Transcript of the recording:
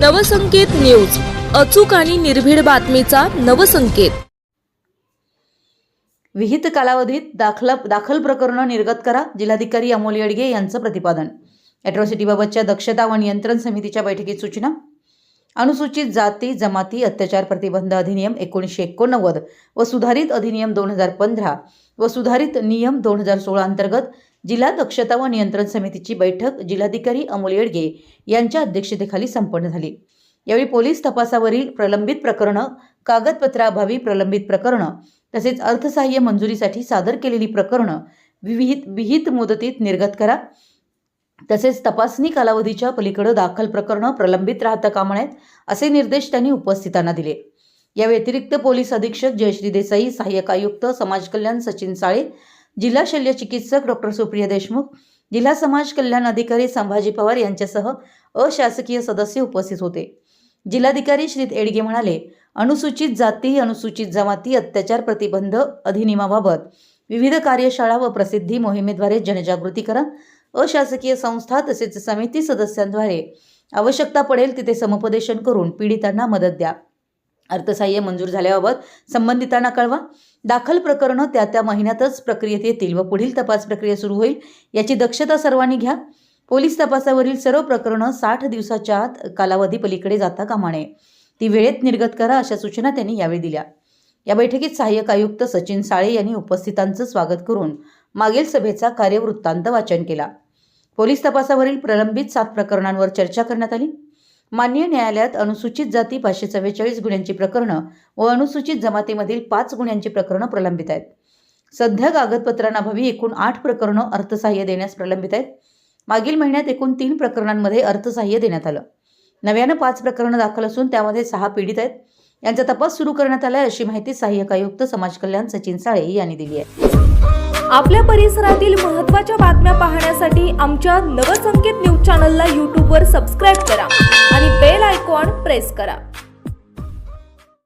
Navsanket news. अचूक आणि निर्भीड बातमीचा नवसंकेत. विहित कालावधीत दाखल दाखल प्रकरणं निर्गत करा जिल्हाधिकारी अमोल येडगे यांचं प्रतिपादन. ॲट्रॉसिटीबाबतच्या दक्षता व नियंत्रण समितीच्या बैठकीत सूचना. अनुसूचित जाती जमाती अत्याचार प्रतिबंध अधिनियम एकोणीसशे एकोणनव्वद व सुधारित अधिनियम दोन हजार पंधरा व सुधारित नियम दोन हजार सोळा अंतर्गत जिल्हा दक्षता व नियंत्रण समितीची बैठक जिल्हाधिकारी अमोल येडगे यांच्या अध्यक्षतेखाली संपन्न झाली. यावेळी पोलीस तपासावरील प्रलंबित प्रकरणं कागदपत्राअभावी प्रलंबित प्रकरणं तसेच अर्थसहाय्य मंजुरीसाठी सादर केलेली प्रकरणं विविध विहित मुदतीत निर्गत करा. तसेच तपासणी कालावधीच्या पलीकडे दाखल प्रकरणं प्रलंबित राहता कामा नयेत असे निर्देश त्यांनी उपस्थितांना दिले. या व्यतिरिक्त पोलीस अधीक्षक जयश्री देसाई सहाय्यक आयुक्त समाज कल्याण सचिन साळे जिल्हा शल्य चिकित्सक डॉक्टर सुप्रिया देशमुख जिल्हा समाज कल्याण अधिकारी संभाजी पवार यांच्यासह अशासकीय सदस्य उपस्थित होते. जिल्हाधिकारी श्री एडगे म्हणाले अनुसूचित जाती अनुसूचित जमाती अत्याचार प्रतिबंध अधिनियमाबाबत विविध कार्यशाळा व प्रसिद्धी मोहिमेद्वारे जनजागृती करा. अशासकीय संस्था तसेच समिती सदस्यांद्वारे आवश्यकता पडेल तिथे समुपदेशन करून पीडितांना मदत द्या. अर्थसहाय्य मंजूर झाल्याबाबत संबंधितांना कळवा. दाखल प्रकरणं त्या त्या महिन्यातच प्रक्रियेत येतील व पुढील तपास प्रक्रिया सुरू होईल याची दक्षता सर्वांनी घ्या. पोलीस तपासावरील सर्व प्रकरणं साठ दिवसाच्या आत कालावधी पलीकडे जाता कामा नये ती वेळेत निर्गत करा अशा सूचना त्यांनी यावेळी दिल्या. या बैठकीत सहाय्यक आयुक्त सचिन साळे यांनी उपस्थितांचं स्वागत करून मागील सभेचा कार्यवृत्तांत वाचन केला. पोलीस तपासावरील प्रलंबित सात प्रकरणांवर चर्चा करण्यात आली. मान्य न्यायालयात अनुसूचित जाती पाचशे चव्वेचाळीस गुन्ह्यांची प्रकरणं व अनुसूचित जमातीमधील पाच गुन्ह्यांची प्रकरणं प्रलंबित आहेत. सध्या कागदपत्रांअभावी एकूण आठ प्रकरणं अर्थसहाय्य देण्यास प्रलंबित आहेत. मागील महिन्यात एकूण तीन प्रकरणांमध्ये अर्थसहाय्य देण्यात आलं. नव्यानं पाच प्रकरणं दाखल असून त्यामध्ये सहा पीडित आहेत. यांचा तपास सुरू करण्यात आलाय अशी माहिती सहाय्यक आयुक्त समाज कल्याण सचिन साळे यांनी दिली आहे. आपल्या परिसरातील महत्त्वाच्या बातम्या पाहण्यासाठी आमच्या नवसंकेत न्यूज चॅनलला यूट्यूबवर सबस्क्राईब करा. प्रेस करा.